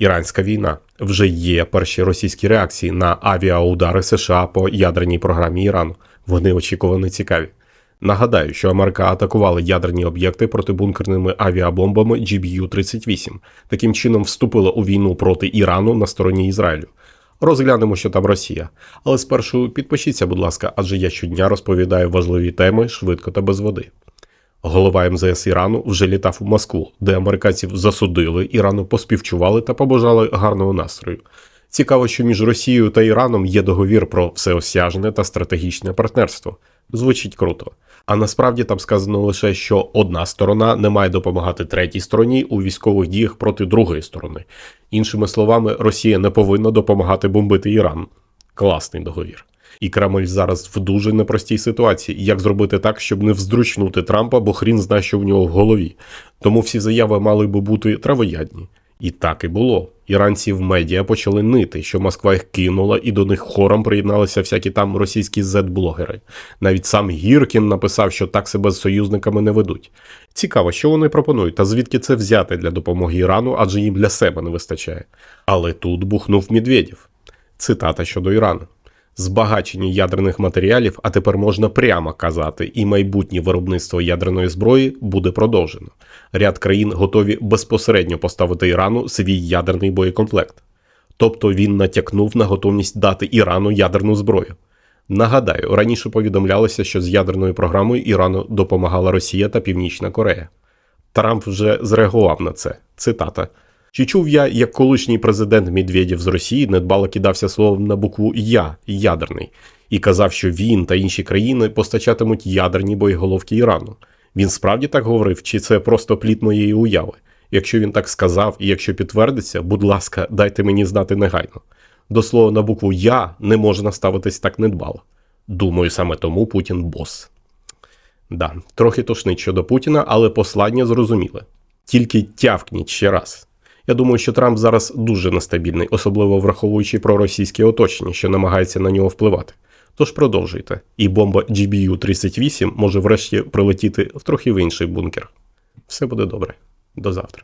Іранська війна вже є перші російські реакції на авіаудари США по ядерній програмі Ірану. Вони очікувано цікаві. Нагадаю, що Америка атакувала ядерні об'єкти протибункерними авіабомбами GBU-38, таким чином вступила у війну проти Ірану на стороні Ізраїлю. Розглянемо, що там Росія. Але спершу підпишіться, будь ласка, адже я щодня розповідаю важливі теми швидко та без води. Голова МЗС Ірану вже літав у Москву, де американців засудили, Ірану поспівчували та побажали гарного настрою. Цікаво, що між Росією та Іраном є договір про всеосяжне та стратегічне партнерство. Звучить круто. А насправді там сказано лише, що одна сторона не має допомагати третій стороні у військових діях проти другої сторони. Іншими словами, Росія не повинна допомагати бомбити Іран. Класний договір. І Кремль зараз в дуже непростій ситуації. Як зробити так, щоб не вздручнути Трампа, бо хрін знає, що в нього в голові. Тому всі заяви мали би бути травоядні. І так і було. Іранці в медіа почали нити, що Москва їх кинула, і до них хором приєдналися всякі там російські зет-блогери. Навіть сам Гіркін написав, що так себе з союзниками не ведуть. Цікаво, що вони пропонують, та звідки це взяти для допомоги Ірану, адже їм для себе не вистачає. Але тут бухнув Медведєв. Цитата щодо Ірану. Збагачення ядерних матеріалів, а тепер можна прямо казати, і майбутнє виробництво ядерної зброї буде продовжено. Ряд країн готові безпосередньо поставити Ірану свій ядерний боєкомплект. Тобто він натякнув на готовність дати Ірану ядерну зброю. Нагадаю, раніше повідомлялося, що з ядерною програмою Ірану допомагала Росія та Північна Корея. Трамп вже зреагував на це. Цитата. Чи чув я, як колишній президент Медведєв з Росії недбало кидався словом на букву Я ядерний і казав, що він та інші країни постачатимуть ядерні боєголовки Ірану. Він справді так говорив, чи це просто плід моєї уяви? Якщо він так сказав і якщо підтвердиться, будь ласка, дайте мені знати негайно. До слова, на букву Я не можна ставитись так недбало. Думаю, саме тому Путін бос. Да, трохи тошнить щодо Путіна, але послання зрозуміле. Тільки тявкніть ще раз. Я думаю, що Трамп зараз дуже нестабільний, особливо враховуючи проросійське оточення, що намагається на нього впливати. Тож продовжуйте, і бомба GBU-38 може врешті прилетіти в трохи в інший бункер. Все буде добре. До завтра.